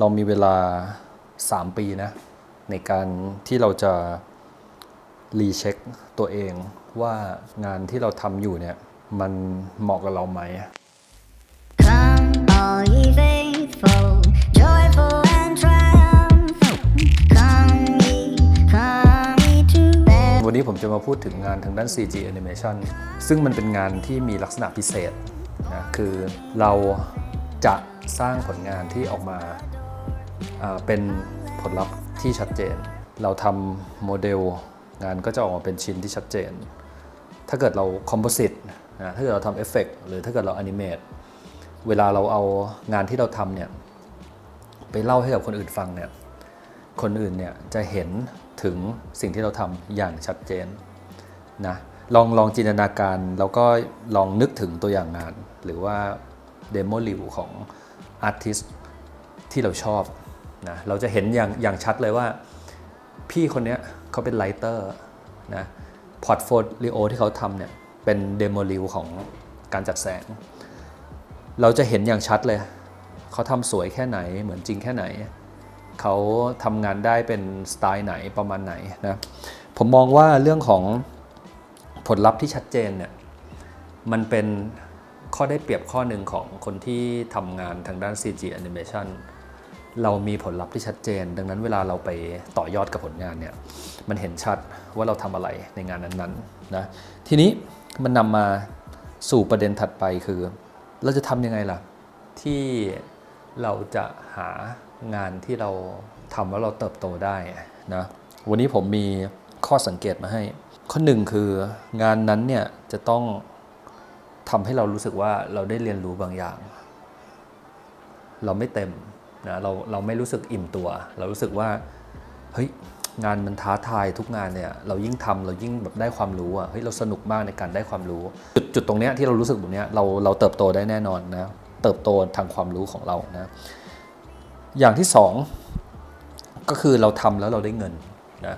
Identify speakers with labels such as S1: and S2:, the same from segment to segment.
S1: เรามีเวลา 3 ปีนะในการที่เราจะรีเช็คตัวเองว่างานที่เราทำอยู่เนี่ยมันเหมาะกับเราไหม
S2: Come, all ye faithful, joyful and triumphant. Come ye, come ye to bed.
S1: วันนี้ผมจะมาพูดถึงงานทางด้าน CG Animation ซึ่งมันเป็นงานที่มีลักษณะพิเศษนะคือเราจะสร้างผลงานที่ออกมาอ่า เป็นผลลัพธ์ที่ชัดเจน เราทำโมเดลงานก็จะออกมาเป็นชิ้นที่ชัดเจน ถ้าเกิดเราคอมโพสิตนะถ้าเกิดเราทำเอฟเฟกหรือถ้าเกิดเราแอนิเมตเวลาเราเอางานที่เราทำเนี่ยไปเล่าให้กับคนอื่นฟังเนี่ยคนอื่นเนี่ยจะเห็นถึงสิ่งที่เราทำอย่างชัดเจนนะลองลองจินตนาการแล้วก็ลองนึกถึงตัวอย่างงาน หรือว่าเดโมลิวของอาร์ติสที่เราชอบ นะเราจะเห็นอย่างอย่างชัดเลยว่าพี่คนนี้เขาเป็นไลเตอร์นะพอร์ตโฟลิโอที่เขาทำเนี่ยเป็นเดโมลิวของการจัดแสง เราจะเห็นอย่างชัดเลย เขาทำสวยแค่ไหนเหมือนจริงแค่ไหน เขาทำงานได้เป็นสไตล์ไหนประมาณไหนนะผมมองว่าเรื่องของผลลัพธ์ที่ชัดเจนเนี่ยมันเป็นข้อได้เปรียบข้อหนึ่งของคนที่ทำงานทางด้าน CG Animation เรามีผลลัพธ์ที่ชัดเจน ดังนั้นเวลาเราไปต่อยอดกับผลงานเนี่ยมันเห็นชัดว่าเราทำอะไรในงานนั้นๆนะทีนี้มันนำมาสู่ประเด็นถัดไปคือ เราจะทำยังไงล่ะ ที่เราจะหางานที่เราทำแล้วเราเติบโตได้นะวันนี้ผมมีข้อสังเกตมาให้ ข้อหนึ่งคืองานนั้นเนี่ยจะต้องทำให้เรารู้สึกว่าเราได้เรียนรู้บางอย่าง เราไม่เต็ม นะเราเราไม่รู้สึกอิ่มตัว เรารู้สึกว่าเฮ้ยงานมันท้าทายทุกงานเนี่ยเรายิ่งทำเรายิ่งแบบได้ความรู้อะเฮ้ยเราสนุกมากในการได้ความรู้ จุดจุดตรงเนี้ยที่เรารู้สึกแบบเนี้ยเราเราเติบโตได้แน่นอนนะเติบโตทางความรู้ของเรานะอย่างที่สองก็คือเราทำแล้วเราได้เงินนะ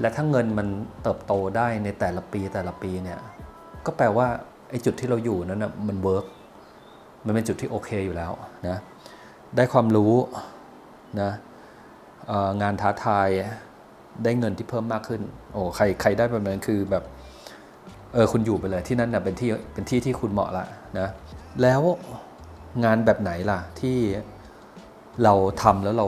S1: และถ้าเงินมันเติบโตได้ในแต่ละปีแต่ละปีเนี่ยก็แปลว่าไอ้จุดที่เราอยู่นั้นนะมันเวิร์กมันเป็นจุดที่โอเคอยู่แล้วนะ ได้ความรู้นะงานท้าทายได้เงินที่เพิ่มมากขึ้น โอ้ใครใครได้แบบนั้นคือแบบเออคุณอยู่ไปเลยที่นั่นนะเป็นที่เป็นที่ที่คุณเหมาะละนะแล้วงานแบบไหนล่ะที่เราทำแล้วเรา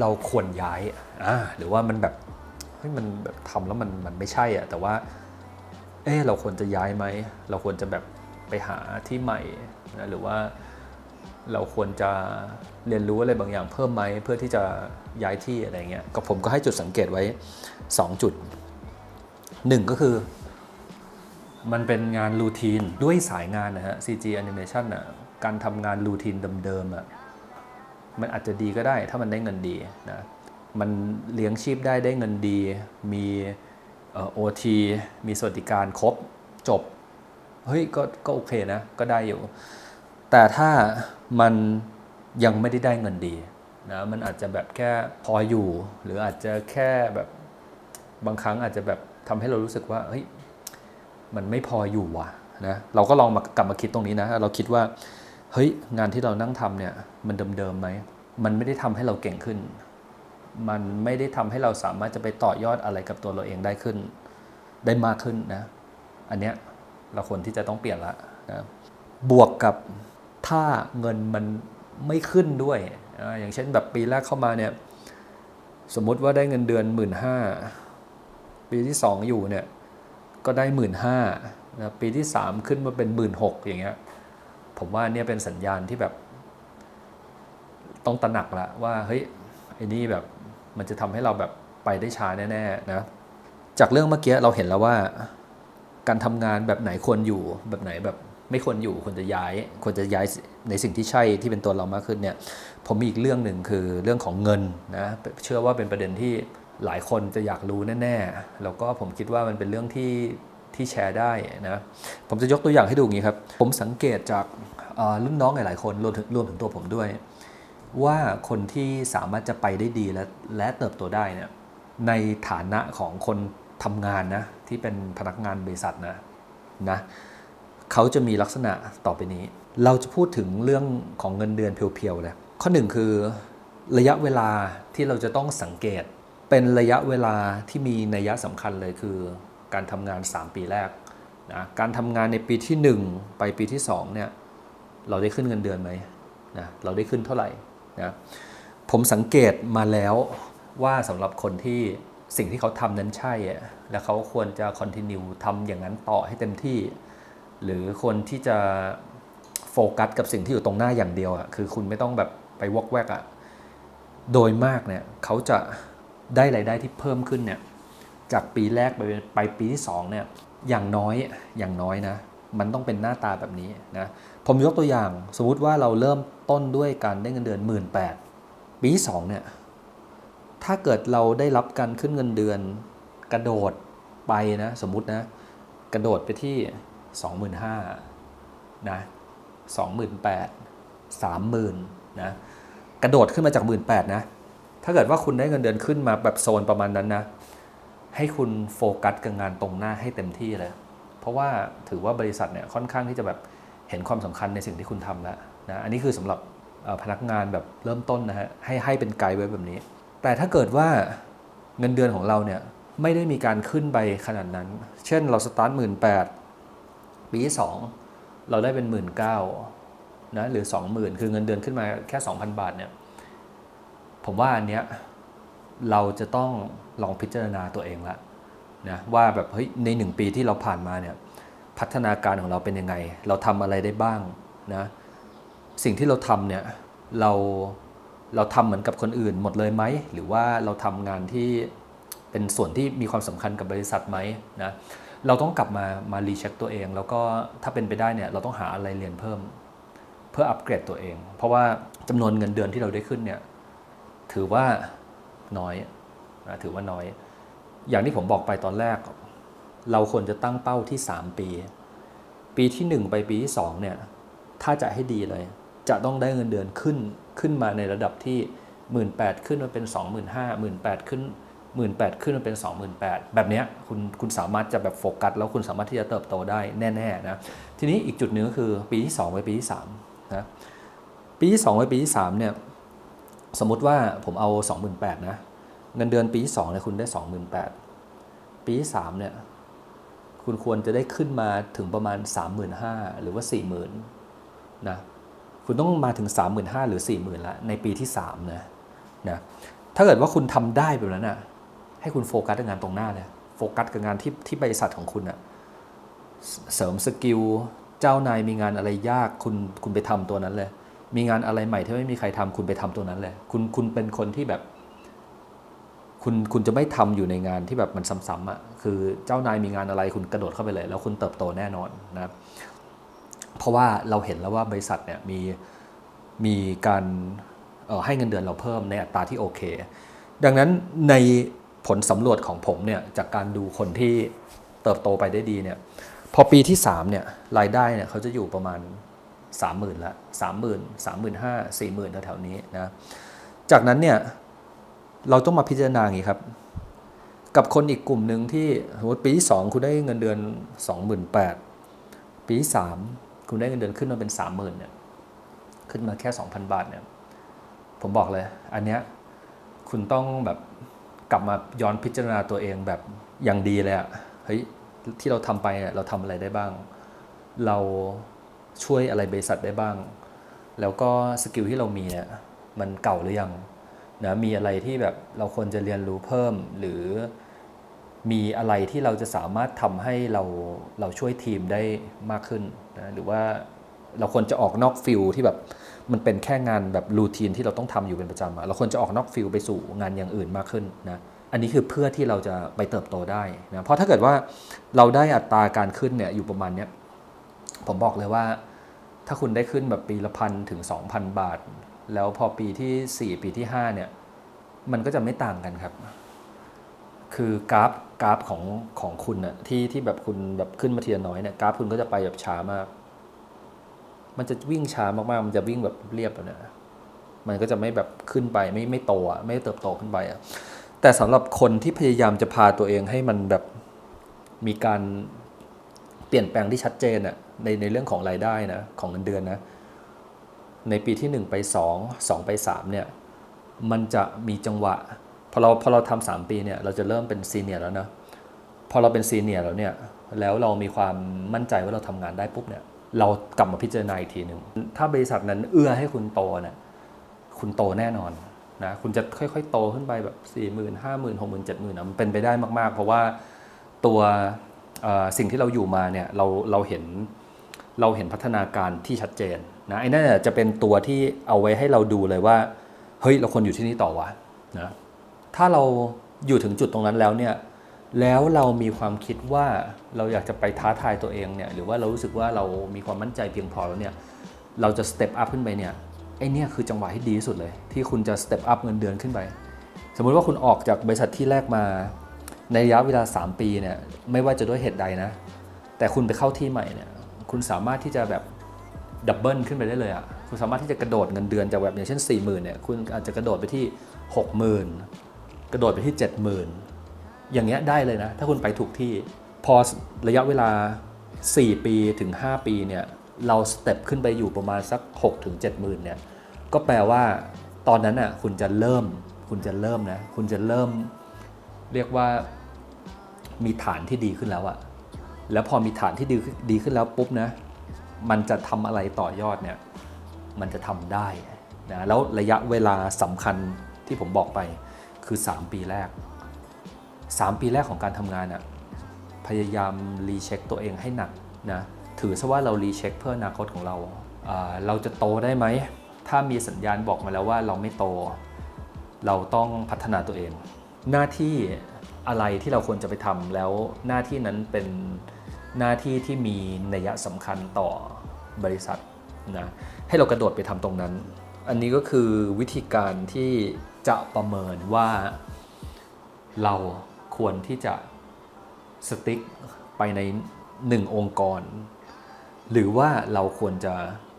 S1: เราควรย้ายอ่าหรือว่ามันแบบเฮ้ยมันแบบทำแล้วมันมันไม่ใช่อะแต่ว่าเออเราควรจะย้ายไหมเราควรจะแบบไปหาที่ใหม่นะหรือว่า เราควรจะเรียนรู้อะไรบางอย่างเพิ่มไหมเพื่อที่จะย้ายที่อะไรเงี้ยก็ผมก็ให้จุดสังเกตไว้ 2 จุดหนึ่งก็คือ มันเป็นงานรูทีนด้วยสายงานนะฮะ CG Animation อะการทำงานรูทีนเดิมๆอะมันอาจจะดีก็ได้ถ้ามันได้เงินดีนะมันเลี้ยงชีพได้ได้เงินดี มีโอทีมีสวัสดิการครบจบ เฮ้ยก็ก็โอเคนะ ก็ได้อยู่ แต่ถ้ามันยังไม่ได้ได้เงินดีนะมันอาจจะแบบแค่พออยู่ หรืออาจจะแค่แบบบางครั้งอาจจะแบบทำให้เรารู้สึกว่าเฮ้ยมันไม่พออยู่ว่ะนะเราก็ลองมากลับมาคิดตรงนี้นะ เราคิดว่าเฮ้ยงานที่เรานั่งทำเนี่ยมันเดิมๆไหมมันไม่ได้ทำให้เราเก่งขึ้น มันไม่ได้ทำให้เราสามารถจะไปต่อยอดอะไรกับตัวเราเองได้ขึ้น ได้มากขึ้นนะ อันเนี้ยเราควรที่จะต้องเปลี่ยนละนะบวกกับ ถ้าเงินมันไม่ขึ้นด้วย อย่างเช่นแบบปีแรกเข้ามาเนี่ย สมมติว่าได้เงินเดือน1 5ื่นปีที่2อยู่เนี่ย ก็ได้1 5ื่นนะปีที่3ขึ้นมาเป็น1 6ื่นอย่างเงี้ย ผมว่าเนี่ยเป็นสัญญาณที่แบบ ต้องตระหนักละว่าเฮ้ยไอ้นี่แบบมันจะทำให้เราแบบไปได้ช้าแน่ๆนะจากเรื่องเมื่อกี้เราเห็นแล้วว่า การทำงานแบบไหนควรอยู่แบบไหนแบบ ไม่ควรอยู่ควรจะย้ายควรจะย้ายในสิ่งที่ใช่ที่เป็นตัวเรามากขึ้นเนี่ยผมมีอีกเรื่องหนึ่งคือเรื่องของเงินนะเชื่อว่าเป็นประเด็นที่หลายคนจะอยากรู้แน่ๆแล้วก็ผมคิดว่ามันเป็นเรื่องที่ที่แชร์ได้นะผมจะยกตัวอย่างให้ดูอย่างนี้ครับ ผมสังเกตจากรุ่นน้องหลายๆคนรวมถึงรวมถึงตัวผมด้วย ว่าคนที่สามารถจะไปได้ดีและและเติบโตได้เนี่ยในฐานะของคนทำงานนะที่เป็นพนักงานบริษัทนะนะ เขาจะมีลักษณะต่อไปนี้ เราจะพูดถึงเรื่องของเงินเดือนเพียวๆเลยข้อหนึ่งคือระยะเวลาที่เราจะต้องสังเกต เป็นระยะเวลาที่มีนัยสำคัญเลยคือ การทำงาน 3 ปีแรกนะการทำงานในปีที่ 1 ไปปีที่2เนี่ยเราได้ขึ้นเงินเดือนไหมนะเราได้ขึ้นเท่าไหร่นะผมสังเกตมาแล้วว่าสำหรับคนที่สิ่งที่เขาทำนั้นใช่ และเขาควรจะ continue ทำอย่างนั้นต่อให้เต็มที่ หรือคนที่จะโฟกัสกับสิ่งที่อยู่ตรงหน้าอย่างเดียวอะคือคุณไม่ต้องแบบไปวอกแวกอะโดยมากเนี่ยเขาจะได้รายได้ที่เพิ่มขึ้นเนี่ยจากปีแรกไปไปปีที่สองเนี่ยอย่างน้อยอย่างน้อยนะ มันต้องเป็นหน้าตาแบบนี้นะผมยกตัวอย่างสมมุติว่าเราเริ่มต้นด้วยการได้เงินเดือนหมื่นแปดปีที่สองเนี่ยถ้าเกิดเราได้รับการขึ้นเงินเดือนกระโดดไปนะสมมตินะกระโดดไปที่ 25,000นะ28,000 30,000นะกระโดดขึ้นมาจาก 18,000นะถ้าเกิดว่าคุณได้เงินเดือนขึ้นมาแบบโซนประมาณนั้นนะ ให้คุณโฟกัสกับงานตรงหน้าให้เต็มที่เลย เพราะว่าถือว่าบริษัทเนี่ยค่อนข้างที่จะแบบเห็นความสำคัญในสิ่งที่คุณทำแล้วนะอันนี้คือสำหรับพนักงานแบบเริ่มต้นนะฮะให้ให้เป็นไกด์ไว้แบบนี้ แต่ถ้าเกิดว่าเงินเดือนของเราเนี่ยไม่ได้มีการขึ้นไปขนาดนั้น เช่นเราสตาร์ทหมื่นแปด ปีที่สองเราได้เป็นหมื่นเก้านะหรือสองหมื่นคือเงินเดือนขึ้นมาแค่ 2,000 บาทเนี่ยผมว่าอันเนี้ยเราจะต้องลองพิจารณาตัวเองละนะว่าแบบเฮ้ยในหนึ่งปีที่เราผ่านมาเนี่ยพัฒนาการของเราเป็นยังไง เราทำอะไรได้บ้างนะสิ่งที่เราทำเนี่ยเราเราทำเหมือนกับคนอื่นหมดเลยไหม หรือว่าเราทำงานที่เป็นส่วนที่มีความสำคัญกับบริษัทไหมนะ เราต้องกลับมามารีเช็คตัวเอง แล้วก็ถ้าเป็นไปได้เนี่ยเราต้องหาอะไรเรียนเพิ่ม เพื่ออัปเกรดตัวเอง เพราะว่าจำนวนเงินเดือนที่เราได้ขึ้นเนี่ยถือว่าน้อยนะถือว่าน้อย อย่างที่ผมบอกไปตอนแรก เราควรจะตั้งเป้าที่ 3 ปี ปีที่ 1 ไปปีที่ 2 เนี่ย ถ้าจะให้ดีเลย จะต้องได้เงินเดือนขึ้นขึ้นมาในระดับที่ 18,000ขึ้นมาเป็น 25,000 18,000ขึ้น 18,000ขึ้นมาเป็น 28,000 แบบนี้คุณคุณสามารถจะแบบโฟกัส แล้วคุณสามารถที่จะเติบโตได้แน่ๆนะทีนี้อีกจุดหนึ่งก็คือปีที่ 2 ไปปีที่3นะปีที่ 2 ไปปีที่ 3 เนี่ยสมมติว่าผมเอา 28,000นะเงินเดือนปีที่2เนี่ยคุณได้ 28,000 ปีที่3เนี่ยคุณควรจะได้ขึ้นมาถึงประมาณ 35,000 หรือว่า 40,000นะคุณต้องมาถึง 35,000 หรือ 40,000ละในปีที่3นะนะถ้าเกิดว่าคุณทำได้แบบนั้นอะ ให้คุณโฟกัสกับงานตรงหน้าเลยโฟกัสกับงานที่ที่บริษัทของคุณอะเสริมสกิลเจ้านายมีงานอะไรยากคุณคุณไปทำตัวนั้นเลย มีงานอะไรใหม่ที่ไม่มีใครทำคุณไปทำตัวนั้นเลยคุณคุณเป็นคนที่แบบ คุณคุณจะไม่ทำอยู่ในงานที่แบบมันซ้ำๆอะคือเจ้านายมีงานอะไรคุณกระโดดเข้าไปเลย แล้วคุณเติบโตแน่นอนนะเพราะว่าเราเห็นแล้วว่าบริษัทเนี่ยมีมีการเอ่อให้เงินเดือนเราเพิ่มในอัตราที่โอเค ดังนั้นใน ผลสำรวจของผมเนี่ยจากการดูคนที่เติบโตไปได้ดีเนี่ยพอปีที่3เนี่ยรายได้เนี่ยเขาจะอยู่ประมาณ 30,000ละ30,000 35,000 40,000แถวๆนี้นะจากนั้นเนี่ยเราต้องมาพิจารณาอย่างนี้ครับ กับคนอีกกลุ่มหนึ่งที่สมมติปีที่2คุณได้เงินเดือน 28,000ปีที่3คุณได้เงินเดือนขึ้นมาเป็น 30,000เนี่ยขึ้นมาแค่ 2,000 บาทเนี่ยผมบอกเลย อันเนี้ยคุณต้องแบบ กลับมาย้อนพิจารณาตัวเองแบบอย่างดีเลยอะเฮ้ยที่เราทำไปเราทำอะไรได้บ้าง เราช่วยอะไรบริษัทได้บ้าง แล้วก็สกิลที่เรามีเนี่ยมันเก่าหรือยังนะมีอะไรที่แบบเราควรจะเรียนรู้เพิ่มหรือมีอะไรที่เราจะสามารถทำให้เราเราช่วยทีมได้มากขึ้นนะหรือว่าเราควรจะออกนอกฟิลที่แบบ มันเป็นแค่งานแบบรูทีนที่เราต้องทำอยู่เป็นประจำเราควรจะออกนอกฟิลไปสู่งานอย่างอื่นมากขึ้นนะอันนี้คือเพื่อที่เราจะไปเติบโตได้นะเพราะถ้าเกิดว่าเราได้อัตราการขึ้นเนี่ยอยู่ประมาณเนี้ยผมบอกเลยว่า ถ้าคุณได้ขึ้นแบบปีละพันถึง 2,000 บาท แล้วพอปีทีสี่4 ปีที่ 5 เนี่ย มันก็จะไม่ต่างกันครับ คือกราฟกราฟของของคุณน่ะที่ที่แบบคุณแบบขึ้นมาทีละน้อยเนี่ยกราฟคุณก็จะไปแบบช้ามาก มันจะวิ่งช้ามากๆ มันจะวิ่งแบบเรียบแบบเนี้ยมันก็จะไม่แบบขึ้นไปไม่ไม่โตอะไม่เติบโตขึ้นไปอะแต่สำหรับคนที่พยายามจะพาตัวเองให้มันแบบมีการเปลี่ยนแปลงที่ชัดเจนอะในในเรื่องของรายได้นะของเงินเดือนนะในปีที่ 1 ไป 2 2 ไป 3 เนี่ย มันจะมีจังหวะ พอเราพอเราทำสามปีเนี่ย เราจะเริ่มเป็นซีเนียร์แล้วนะ พอเราเป็นซีเนียร์แล้วเนี่ย แล้วเรามีความมั่นใจว่าเราทำงานได้ปุ๊บเนี่ย เรากลับมาพิจารณาอีกทีหนึ่ง ถ้าบริษัทนั้นเอื้อให้คุณโตเนี่ยคุณโตแน่นอนนะคุณจะค่อยๆ โตขึ้นไปแบบ 4 0 0 0 0 5 0 0 0 0 6 0 0 0 0 7 0 0 0 0นะมันเป็นไปได้มากๆ เพราะว่าตัวสิ่งที่เราอยู่มาเนี่ยเราเราเห็นเราเห็นพัฒนาการที่ชัดเจนนะไอ้นั่นจะเป็นตัวที่เอาไว้ให้เราดูเลยว่า เฮ้ย เราควรอยู่ที่นี่ต่อวะนะถ้าเราอยู่ถึงจุดตรงนั้นแล้วเนี่ย แล้วเรามีความคิดว่าเราอยากจะไปท้าทายตัวเองเนี่ยหรือว่าเรารู้สึกว่าเรามีความมั่นใจเพียงพอแล้วเนี่ยเราจะสเต็ปอัพขึ้นไปเนี่ยไอ้เนี่ยคือจังหวะที่ดีที่สุดเลย ที่คุณจะสเต็ปอัพเงินเดือนขึ้นไป สมมุติว่าคุณออกจากบริษัทที่แรกมาในระยะเวลา 3 ปีเนี่ยไม่ว่าจะด้วยเหตุใดนะ แต่คุณไปเข้าที่ใหม่เนี่ยคุณสามารถที่จะแบบดับเบิลขึ้นไปได้เลยอะ่ะคุณสามารถที่จะกระโดดเงินเดือนจากแบบอย่างเช่น 4 0,000เนี่ยคุณอาจจะกระโดดไปที่ 60,000 กระโดดไปที่ 70,000 อย่างเงี้ยได้เลยนะ ถ้าคุณไปถูกที่พอระยะเวลา 4 ปีถึง 5 ปีเนี่ยเราสเต็ปขึ้นไปอยู่ประมาณสัก 6 ถึง70,000เนี่ยก็แปลว่าตอนนั้นอะคุณจะเริ่มคุณจะเริ่มนะ คุณจะเริ่มเรียกว่ามีฐานที่ดีขึ้นแล้วอะแล้วพอมีฐานที่ดีขึ้นดีขึ้นแล้วปุ๊บนะ มันจะทำอะไรต่อยอดเนี่ยมันจะทำได้นะแล้วระยะเวลาสำคัญที่ผมบอกไปคือ 3 ปีแรก 3 ปีแรกของการทำงานอะพยายามรีเช็คตัวเองให้หนักนะถือซะว่าเรารีเช็คเพื่ออนาคตของเราอ่าเราจะโตได้ไหม ถ้ามีสัญญาณบอกมาแล้วว่าเราไม่โต เราต้องพัฒนาตัวเอง หน้าที่อะไรที่เราควรจะไปทำแล้วหน้าที่นั้นเป็นหน้าที่ที่มีนัยสำคัญต่อบริษัทนะให้เรากระโดดไปทำตรงนั้น อันนี้ก็คือวิธีการที่จะประเมินว่าเรา ควรที่จะสติ๊กไปในหนึ่งองค์กร หรือว่าเราควรจะ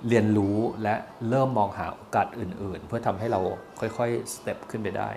S1: เรียนรู้และเริ่มมองหาโอกาสอื่น ๆ เพื่อทำให้เราค่อยๆสเต็ปขึ้นไปได้